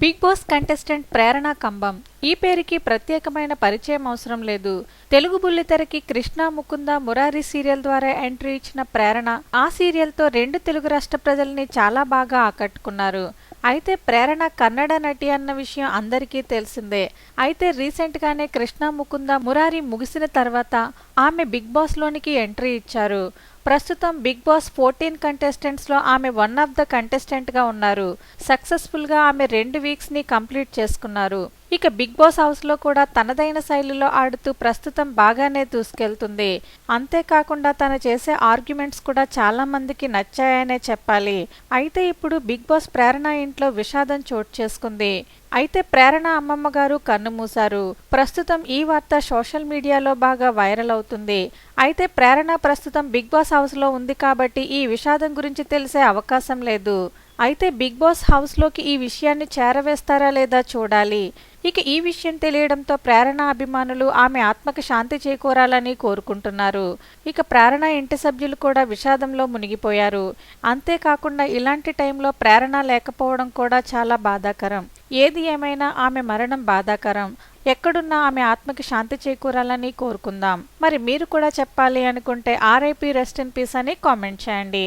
Bigg Boss contestant Prerana Kambam. ఈ పేరుకి ప్రత్యేకమైన పరిచయం అవసరం లేదు. తెలుగు బుల్లితెరకి కృష్ణ ముకుంద మురారి సీరియల్ ద్వారా ఎంట్రీ ఇచ్చిన ప్రేరణ ఆ సీరియల్తో రెండు తెలుగు రాష్ట్ర ప్రజల్ని చాలా బాగా ఆకట్టుకున్నారు. అయితే ప్రేరణ కన్నడ నటి అన్న విషయం అందరికీ తెలిసిందే. అయితే రీసెంట్గానే కృష్ణ ముకుంద మురారి ముగిసిన తర్వాత ఆమె బిగ్ బాస్లోనికి ఎంట్రీ ఇచ్చారు. ప్రస్తుతం బిగ్ బాస్ ఫోర్టీన్ కంటెస్టెంట్స్లో ఆమె వన్ ఆఫ్ ద కంటెస్టెంట్గా ఉన్నారు. సక్సెస్ఫుల్గా ఆమె రెండు వీక్స్ని కంప్లీట్ చేసుకున్నారు. ఇక బిగ్ బాస్ హౌస్లో కూడా తనదైన శైలిలో ఆడుతూ ప్రస్తుతం బాగానే దూసుకెళ్తుంది. అంతేకాకుండా తను చేసే ఆర్గ్యుమెంట్స్ కూడా చాలా మందికి నచ్చాయనే చెప్పాలి. అయితే ఇప్పుడు బిగ్ బాస్ ప్రేరణ ఇంట్లో విషాదం చోటు చేసుకుంది. అయితే ప్రేరణ అమ్మమ్మ గారు కన్నుమూశారు ప్రస్తుతం ఈ వార్త సోషల్ మీడియాలో బాగా వైరల్ అవుతుంది. అయితే ప్రేరణ ప్రస్తుతం బిగ్ బాస్ హౌస్లో ఉంది కాబట్టి ఈ విషాదం గురించి తెలిసే అవకాశం లేదు. అయితే బిగ్ బాస్ హౌస్లోకి ఈ విషయాన్ని చేరవేస్తారా లేదా చూడాలి. ఇక ఈ విషయం తెలియడంతో ప్రేరణ అభిమానులు ఆమె ఆత్మకు శాంతి చేకూరాలని కోరుకుంటున్నారు. ఇక ప్రేరణ ఇంటి సభ్యులు కూడా విషాదంలో మునిగిపోయారు. అంతేకాకుండా ఇలాంటి టైంలో ప్రేరణ లేకపోవడం కూడా చాలా బాధాకరం. ఏది ఏమైనా ఆమె మరణం బాధాకరం. ఎక్కడున్నా ఆమె ఆత్మకి శాంతి చేకూరాలని కోరుకుందాం. మరి మీరు కూడా చెప్పాలి అనుకుంటే ఆర్ఐపి రెస్ట్ ఇన్ పీస్ అని కామెంట్ చేయండి.